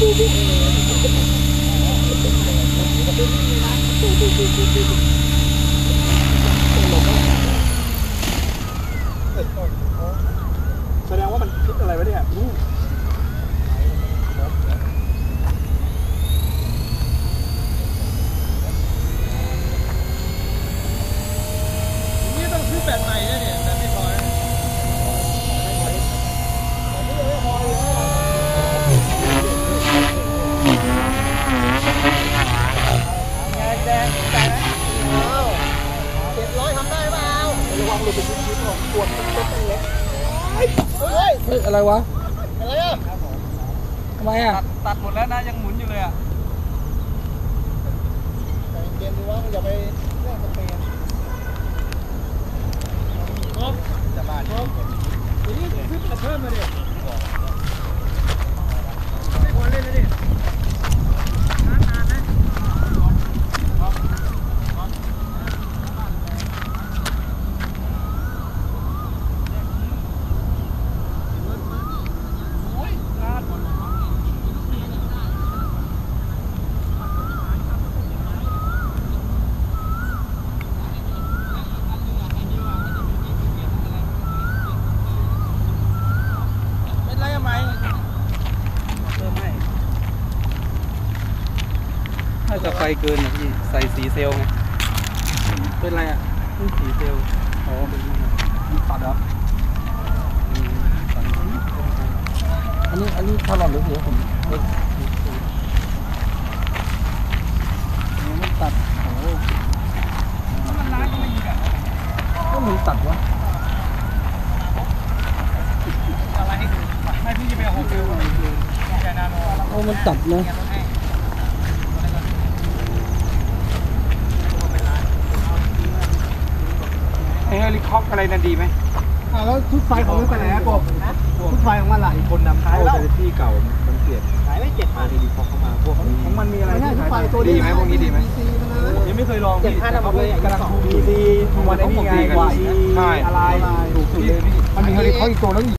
แสดงว่ามันพิษอะไรวะเนี่ยอู้ นี่ต้องซื้อแบตใหม่นะเนี่ยแบตไม่พอนะ แดงแดงใจไหม เจ็ดร้อยทำได้เปล่า ระวังหลุดไปชิ้นๆ ของปวดเป็นเล็กเฮ้ยเฮ้ยอะไรวะอะไรอะทำไมอะตัดตัดหมดแล้วนะยังหมุนอยู่เลยอะใจเย็นดูว่าอย่าไปเล่นสเปนครบจะบ้านครบทีนี้ซื้อมาเพิ่มมาดิไม่ควรเล่นนะดินานนานนะ เป็นไรอะไหมเพิ่มให้ น่าจะไฟเกินนะพี่ใส่สีเซลล์ไงเป็นไรอะนี่สีเซลล์อ๋อเป็นมันตัดเหรออืมตัดหมดอันนี้อันนี้ถลอดหรือเสียผมเอ้ยอันนี้มันตัดโอ้โหมันล้างก็ไม่ยิงอะก็มันตัดวะอะไรให้ดูไม่พี่จะไปเอาโฮเทลแกนาโนโอ้มันตัดนะ ไอ้เฮ ลิคอปอะไรนั่นดีไหมอะแล้วชุดไฟของมันไปไหนอะกบชุดไฟของมันล่ะคนนำเข้าแต่ที่เก่ามันเปลี่ยนขายไม่เจ็ดพัมานดีพอเข้ามาพวกของมันมีอะไรไม่ใช่ที่ชุดไฟขายตัวดีไหมพวกนี้ดีไหมซีมันนะยังไม่เคยลองเจ็ดพันอะบอกเลยกำลังดูดีดีทุกวันนี้ไงวายใช่อะไรถูกสุดเลยพี่มันมีเฮลิคอปอีกตัวแล้วอีก